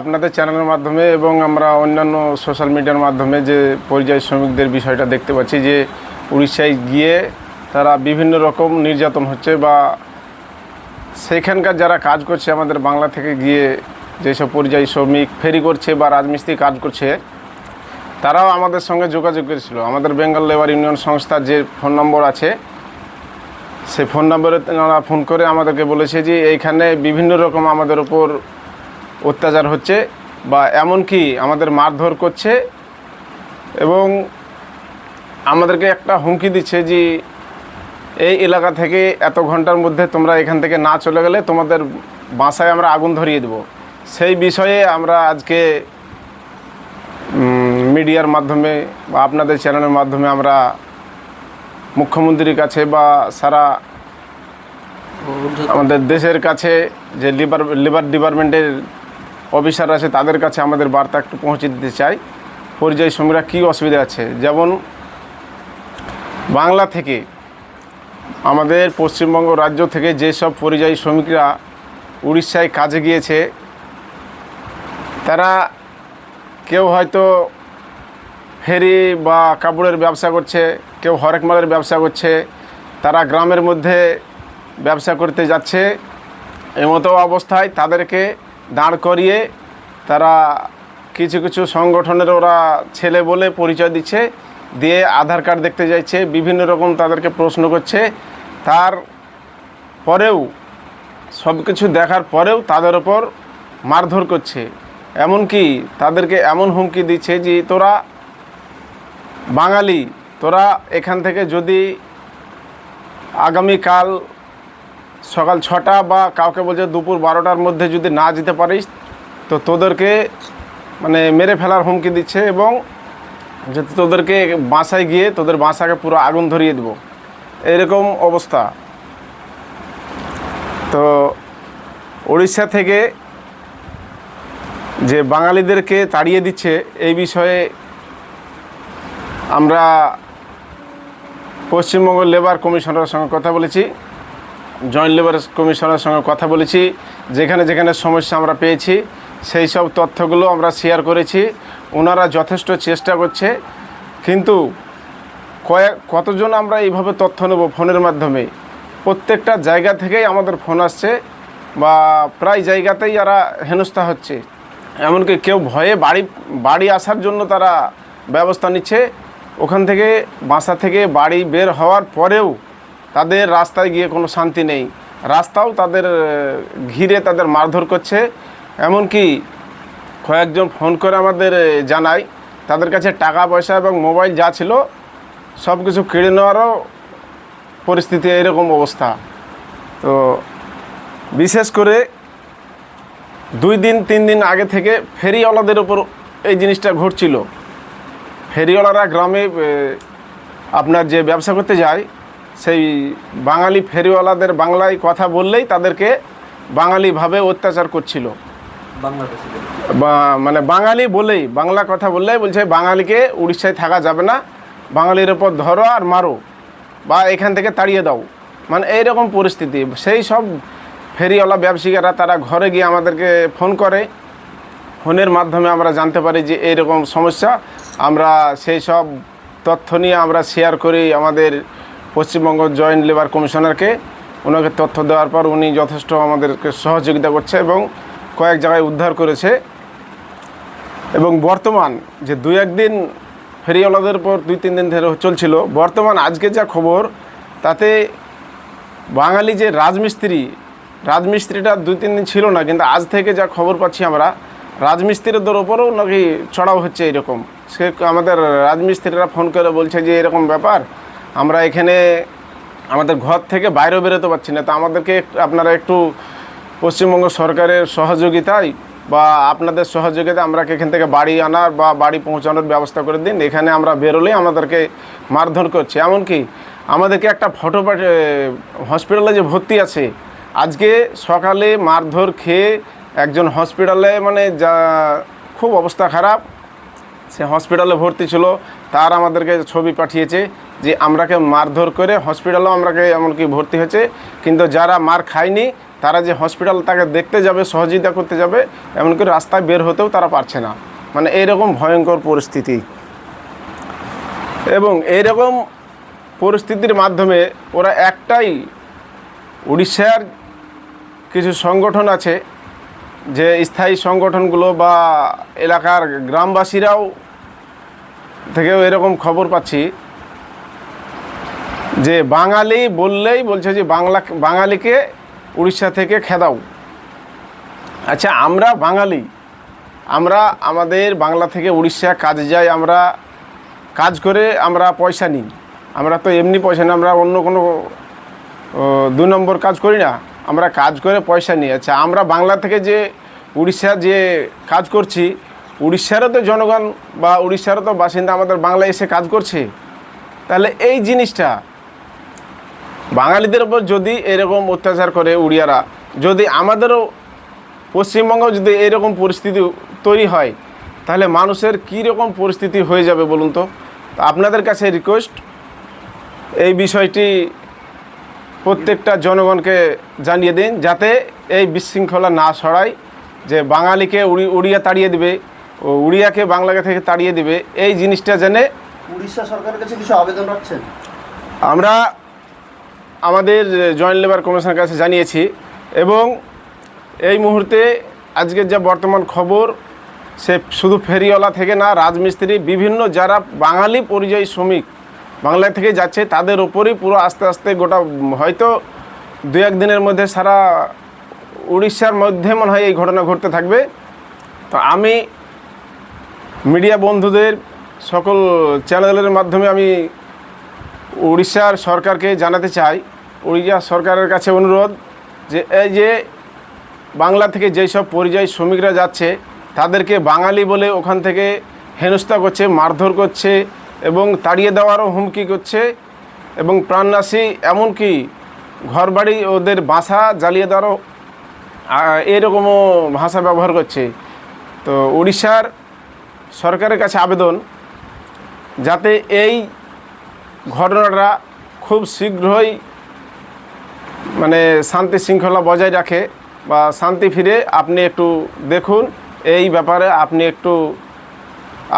আপনাদের চ্যানেলের মাধ্যমে এবং আমরা অন্যান্য সোশ্যাল মিডিয়ার মাধ্যমে যে পরিযায়ী শ্রমিকদের বিষয়টা দেখতে পাচ্ছি যে উড়িষ্যায় গিয়ে তারা বিভিন্ন রকম নির্যাতন হচ্ছে বা সেখানকার যারা কাজ করছে আমাদের বাংলা থেকে গিয়ে যেসব পরিযায়ী শ্রমিক ফেরি করছে বা রাজমিস্ত্রি কাজ করছে, তারাও আমাদের সঙ্গে যোগাযোগ করেছিল। আমাদের বেঙ্গল লেবার ইউনিয়ন সংস্থার যে ফোন নম্বর আছে, সে ফোন নম্বরে তারা ফোন করে আমাদেরকে বলেছে যে এইখানে বিভিন্ন রকম আমাদের উপর অত্যাচার হচ্ছে বা এমনকি আমাদের মারধর করছে এবং আমাদেরকে একটা হুমকি দিচ্ছে যে এই এলাকা থেকে এত ঘণ্টার মধ্যে তোমরা এখান থেকে না চলে গেলে তোমাদের বাসায় আমরা আগুন ধরিয়ে দেব। সেই বিষয়ে আমরা আজকে মিডিয়ার মাধ্যমে বা আপনাদের চ্যানেলের মাধ্যমে আমরা মুখ্যমন্ত্রীর কাছে বা সারা আমাদের দেশের কাছে যে লিবার লিবার ডিপার্টমেন্টের অফিসার আছে তাদের কাছে আমাদের বার্তা একটু পৌঁছে দিতে চাই। পরিযায়ী শ্রমিকরা কী অসুবিধা আছে? যেমন বাংলা থেকে আমাদের পশ্চিমবঙ্গ রাজ্য থেকে যেসব পরিযায়ী শ্রমিকরা উড়িষ্যায় কাজে গিয়েছে, তারা কেউ হয়তো ফেরি বা কাপড়ের ব্যবসা করছে, কেউ হরেক মালের ব্যবসা করছে, তারা গ্রামের মধ্যে ব্যবসা করতে যাচ্ছে। এমতো অবস্থায় তাদেরকে দাঁড় করিয়ে তারা কিছু কিছু সংগঠনের ওরা ছেলে বলে পরিচয় দিচ্ছে, দিয়ে আধার কার্ড দেখতে যাচ্ছে, বিভিন্ন রকম তাদেরকে প্রশ্ন করছে। তার পরেও, সব কিছু দেখার পরেও তাদের ওপর মারধর করছে। এমনকি তাদেরকে এমন হুমকি দিচ্ছে যে তোরা বাঙালি, তোরা এখান থেকে যদি আগামীকাল সকাল ছটা বা কাউকে বলছে দুপুর বারোটার মধ্যে যদি না যেতে পারিস, তো তোদেরকে মানে মেরে ফেলার হুমকি দিচ্ছে এবং যে তোদেরকে বাসায় গিয়ে তোদের বাসাকে পুরো আগুন ধরিয়ে দেবো। এরকম অবস্থা। তো উড়িষ্যা থেকে যে বাঙালিদেরকে তাড়িয়ে দিচ্ছে এই বিষয়ে আমরা পশ্চিমবঙ্গ লেবার কমিশনারের সঙ্গে কথা বলেছি। জয়েন্ট লেবার কমিশনের সঙ্গে কথা বলেছি। যেখানে যেখানে সমস্যা আমরা পেয়েছি, সেই সব তথ্যগুলো আমরা শেয়ার করেছি। ওনারা যথেষ্ট চেষ্টা করছে। কিন্তু কয়েক কতজন আমরা এইভাবে তথ্য নেব ফোনের মাধ্যমে? প্রত্যেকটা জায়গা থেকেই আমাদের ফোন আসছে বা প্রায় জায়গাতেই এরা হেনস্থা হচ্ছে। এমনকি কেউ ভয়ে বাড়ি বাড়ি আসার জন্য তারা ব্যবস্থা নিচ্ছে। ওখান থেকে বাসা থেকে বাড়ি বের হওয়ার পরেও তাদের রাস্তায় গিয়ে কোনো শান্তি নেই। রাস্তাও তাদের ঘিরে তাদের মারধর করছে। এমনকি কয়েকজন ফোন করে আমাদের জানায়, তাদের কাছে টাকা, পয়সা এবং মোবাইল যা ছিল, সব কিছু কেড়ে নেওয়ারও পরিস্থিতি এরকম অবস্থা। তো বিশেষ করে দুই দিন, তিন দিন আগে থেকে ফেরিওয়ালাদের উপর এই জিনিসটা ঘটছিল। ফেরিওয়ালারা গ্রামে আপনার যে ব্যবসা করতে যায় সেই বাঙালি ফেরিওয়ালাদের বাংলায় কথা বললেই তাদেরকে বাঙালিভাবে অত্যাচার করছিল। বা মানে বাঙালি বলেই বাংলা কথা বললেই বলছে বাঙালিকে উড়িষ্যায় থাকা যাবে না বাঙালির ওপর ধরো আর মারো বা এখান থেকে তাড়িয়ে দাও। মানে এইরকম পরিস্থিতি। সেই সব ফেরিওয়ালা ব্যবসায়ীরা তারা ঘরে গিয়ে আমাদেরকে ফোন করে। ফোনের মাধ্যমে আমরা জানতে পারি যে এইরকম সমস্যা। আমরা সেই সব তথ্য নিয়ে আমরা শেয়ার করি আমাদের পশ্চিমবঙ্গ জয়েন্ট লেবার কমিশনারকে ওনাকে তথ্য দেওয়ার পর উনি যথেষ্ট আমাদেরকে সহযোগিতা করছে এবং কয়েক জায়গায় উদ্ধার করেছে। এবং বর্তমান যে দুই একদিন ফেরিওয়ালাদের পর দুই তিন দিন ধরে চলছিল, বর্তমান আজকে যা খবর, তাতে বাঙালি যে রাজমিস্ত্রি, রাজমিস্ত্রিটা দুই তিন দিন ছিল না, কিন্তু আজ থেকে যা খবর পাচ্ছি আমরা রাজমিস্ত্রিদের ওপরও নাকি চড়াও হচ্ছে এরকম। সে আমাদের রাজমিস্ত্রিরা ফোন করে বলছে যে এরকম ব্যাপার আমরা এখানে আমাদের ঘর থেকে বাইরেও বেরোতে পারছি না। তো আমাদেরকে আপনারা একটু পশ্চিমবঙ্গ সরকারের সহযোগিতায় বা আপনাদের সহযোগিতায় আমরা এখান থেকে বাড়ি আনার বা বাড়ি পৌঁছানোর ব্যবস্থা করে দিন। এখানে আমরা বেরোলেই আমাদেরকে মারধর করছে। এমনকি আমাদেরকে একটা ফটো হসপিটালে যে ভর্তি আছে, আজকে সকালে মারধর খেয়ে একজন হসপিটালে মানে যা খুব অবস্থা খারাপ, সে হসপিটালে ভর্তি ছিল। তার আমাদেরকে ছবি পাঠিয়েছে যে আমরাকে মারধর করে হসপিটালেও আমরাকে এমনকি ভর্তি হয়েছে। কিন্তু যারা মার খায়নি, তারা যে হসপিটাল তাকে দেখতে যাবে, সহযোগিতা করতে যাবে, এমনকি রাস্তায় বের হতেও তারা পারছে না। মানে এইরকম ভয়ঙ্কর পরিস্থিতি। এবং এইরকম পরিস্থিতির মাধ্যমে ওরা একটাই উড়িষ্যার কিছু সংগঠন আছে, যে স্থায়ী সংগঠনগুলো বা এলাকার গ্রামবাসীরাও থেকেও এরকম খবর পাচ্ছি যে বাঙালি বললেই বলছে যে বাংলা, বাঙালিকে উড়িষ্যা থেকে খেদাও। আচ্ছা আমরা বাঙালি, আমরা আমাদের বাংলা থেকে উড়িষ্যা কাজে যাই আমরা কাজ করে আমরা পয়সা নিই। আমরা তো এমনি পয়সা নিই, আমরা অন্য কোনো দু নম্বর কাজ করি না, আমরা কাজ করে পয়সা নিই। আচ্ছা আমরা বাংলা থেকে যে উড়িষ্যা যে কাজ করছি উড়িষ্যারও তো জনগণ বা উড়িষ্যারও তো বাসিন্দা আমাদের বাংলায় এসে কাজ করছে, তাহলে এই জিনিসটা বাঙালিদের ওপর যদি এরকম অত্যাচার করে উড়িয়ারা, যদি আমাদেরও পশ্চিমবঙ্গ যদি এরকম পরিস্থিতি তৈরি হয়, তাহলে মানুষের কী রকম পরিস্থিতি হয়ে যাবে বলুন তো? আপনাদের কাছে রিকোয়েস্ট এই বিষয়টি প্রত্যেকটা জনগণকে জানিয়ে দিন, যাতে এই বিশৃঙ্খলা না ছড়ায়, যে বাঙালিকে উড়ি, উড়িয়া তাড়িয়ে দিবে। ও উড়িয়াকে বাংলাকে থেকে তাড়িয়ে দিবে। এই জিনিসটা জেনে উড়িষ্যা সরকারের কাছে কিছু আবেদন রাখছেন? আমরা আমাদের জয়েন্ট লেবার কমিশনের কাছে জানিয়েছি এবং এই মুহূর্তে আজকের যা বর্তমান খবর সে শুধু ফেরিওয়ালা থেকে না রাজমিস্ত্রি বিভিন্ন যারা বাঙালি পরিযায়ী শ্রমিক বাংলা থেকে যাচ্ছে তাদের ওপরই পুরো আস্তে আস্তে গোটা হয়তো দু এক দিনের মধ্যে সারা উড়িষ্যার মধ্যে মনে হয় এই ঘটনা ঘটতে থাকবে। তো আমি মিডিয়া বন্ধুদের সকল চ্যানেলের মাধ্যমে আমি উড়িষ্যার সরকারকে জানাতে চাই। উড়িষ্যা সরকারের কাছে অনুরোধ যে এই যে বাংলা থেকে যেই সব পরিযায়ী শ্রমিকরা যাচ্ছে, তাদেরকে বাঙালি বলে ওখান থেকে হেনস্থা করছে, মারধর করছে এবং তাড়িয়ে দেওয়ারও হুমকি করছে এবং প্রাণনাশী এমনকি ঘরবাড়ি ওদের বাসা জ্বালিয়ে দেওয়ারও এরকমও ভাষা ব্যবহার করছে। তো উড়িষ্যার সরকারের কাছে আবেদন যাতে এই ঘটনাটা খুব শীঘ্রই মানে শান্তি শৃঙ্খলা বজায় রাখে বা শান্তি ফিরে। আপনি একটু দেখুন, এই ব্যাপারে আপনি একটু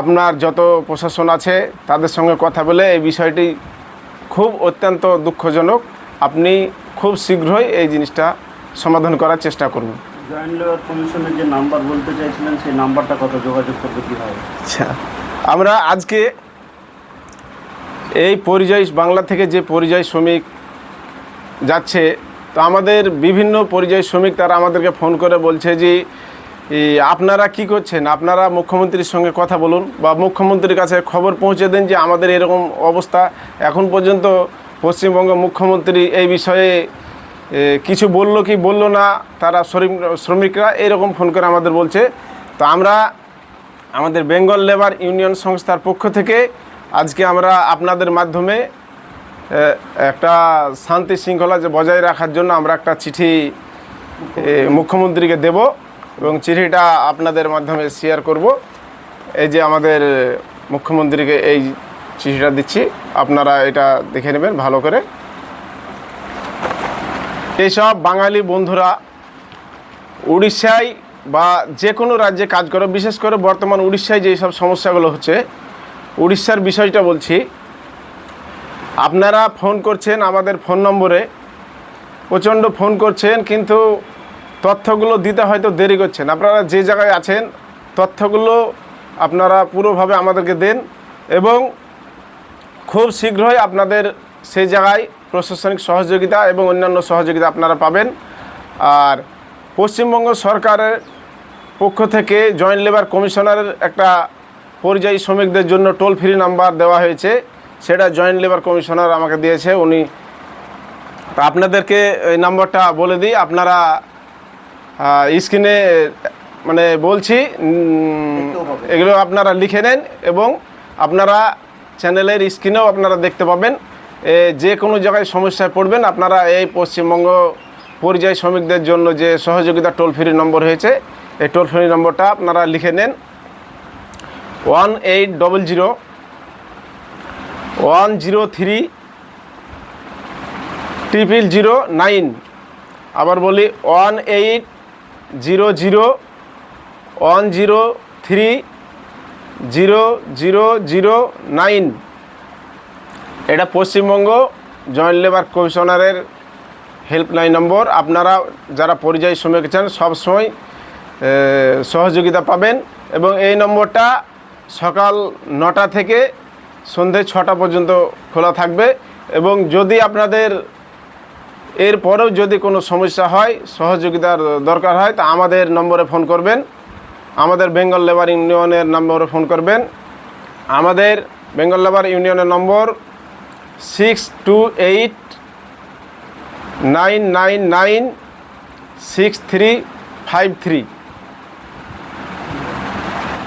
আপনার যত প্রশাসন আছে তাদের সঙ্গে কথা বলে এই বিষয়টি খুব অত্যন্ত দুঃখজনক। আপনি খুব শীঘ্রই এই জিনিসটা সমাধান করার চেষ্টা করুন। সেই নাম্বারটা কত? যোগাযোগ আচ্ছা আমরা আজকে এই পরিযায়ী, বাংলা থেকে যে পরিযায়ী শ্রমিক যাচ্ছে, তো আমাদের বিভিন্ন পরিযায়ী শ্রমিক তারা আমাদেরকে ফোন করে বলছে যে আপনারা কি করছেন? আপনারা মুখ্যমন্ত্রীর সঙ্গে কথা বলুন বা মুখ্যমন্ত্রীর কাছে খবর পৌঁছে দেন যে আমাদের এরকম অবস্থা। এখন পর্যন্ত পশ্চিমবঙ্গ মুখ্যমন্ত্রী এই বিষয়ে কিছু বলল কি বলল না, তারা শ্রমিক, শ্রমিকরা এরকম ফোন করে আমাদের বলছে। তো আমরা আমাদের বেঙ্গল লেবার ইউনিয়ন সংস্থার পক্ষ থেকে আজকে আমরা আপনাদের মাধ্যমে একটা শান্তি শৃঙ্খলা যে বজায় রাখার জন্য আমরা একটা চিঠি মুখ্যমন্ত্রীকে দেব এবং চিঠিটা আপনাদের মাধ্যমে শেয়ার করব। এই যে আমাদের মুখ্যমন্ত্রীকে এই চিঠিটা দিচ্ছি, আপনারা এটা দেখে নেবেন ভালো করে। এইসব বাঙালি বন্ধুরা উড়িষ্যায় বা যে কোনো রাজ্যে কাজ করে, বিশেষ করে বর্তমান উড়িষ্যায় যে সব সমস্যাগুলো হচ্ছে, উড়িষ্যার বিষয়টা বলছি। আপনারা ফোন করছেন আমাদের ফোন নম্বরে, প্রচণ্ড ফোন করছেন, কিন্তু তথ্যগুলো দিতে হয়তো দেরি করছেন। আপনারা যে জায়গায় আছেন, তথ্যগুলো আপনারা পুরোভাবে আমাদেরকে দেন এবং খুব শীঘ্রই আপনাদের সেই জায়গায় প্রশাসনিক সহযোগিতা এবং অন্যান্য সহযোগিতা আপনারা পাবেন। আর পশ্চিমবঙ্গ সরকারের পক্ষ থেকে জয়েন্ট লেবার কমিশনারের একটা পরিযায়ী শ্রমিকদের জন্য টোল ফ্রি নাম্বার দেওয়া হয়েছে। সেটা জয়েন্ট লেবার কমিশনার আমাকে দিয়েছে। উনি আপনাদেরকে এই নাম্বারটা বলে দিই। আপনারা স্ক্রিনে মানে বলছি। এগুলো আপনারা লিখে নেন এবং আপনারা চ্যানেলের স্ক্রিনেও আপনারা দেখতে পাবেন। যে কোনো জায়গায় সমস্যায় পড়বেন, আপনারা এই পশ্চিমবঙ্গ পরিযায়ী শ্রমিকদের জন্য যে সহযোগিতা টোল ফ্রি নম্বর হয়েছে, এই টোল ফ্রি নম্বরটা আপনারা লিখে নেন। One eight double zero, one zero three, triple zero nine. আবার বলি, one eight zero zero, one zero three, zero zero zero nine. এটা পশ্চিমবঙ্গ জয়েন্ট লেবার কমিশনারের হেল্পলাইন নম্বর আপনারা যারা পরিযায়ী শ্রমিক আছেন সবসময় সহযোগিতা পাবেন এবং এই নম্বরটা সকাল নটা থেকে সন্ধে ছটা পর্যন্ত খোলা থাকবে এবং যদি আপনাদের এরপরেও যদি কোনো সমস্যা হয়, সহযোগিতার দরকার হয়, তা আমাদের নম্বরে ফোন করবেন। আমাদের বেঙ্গল লেবার ইউনিয়নের নম্বরে ফোন করবেন। আমাদের বেঙ্গল লেবার ইউনিয়নের number six two eight nine nine nine six three five three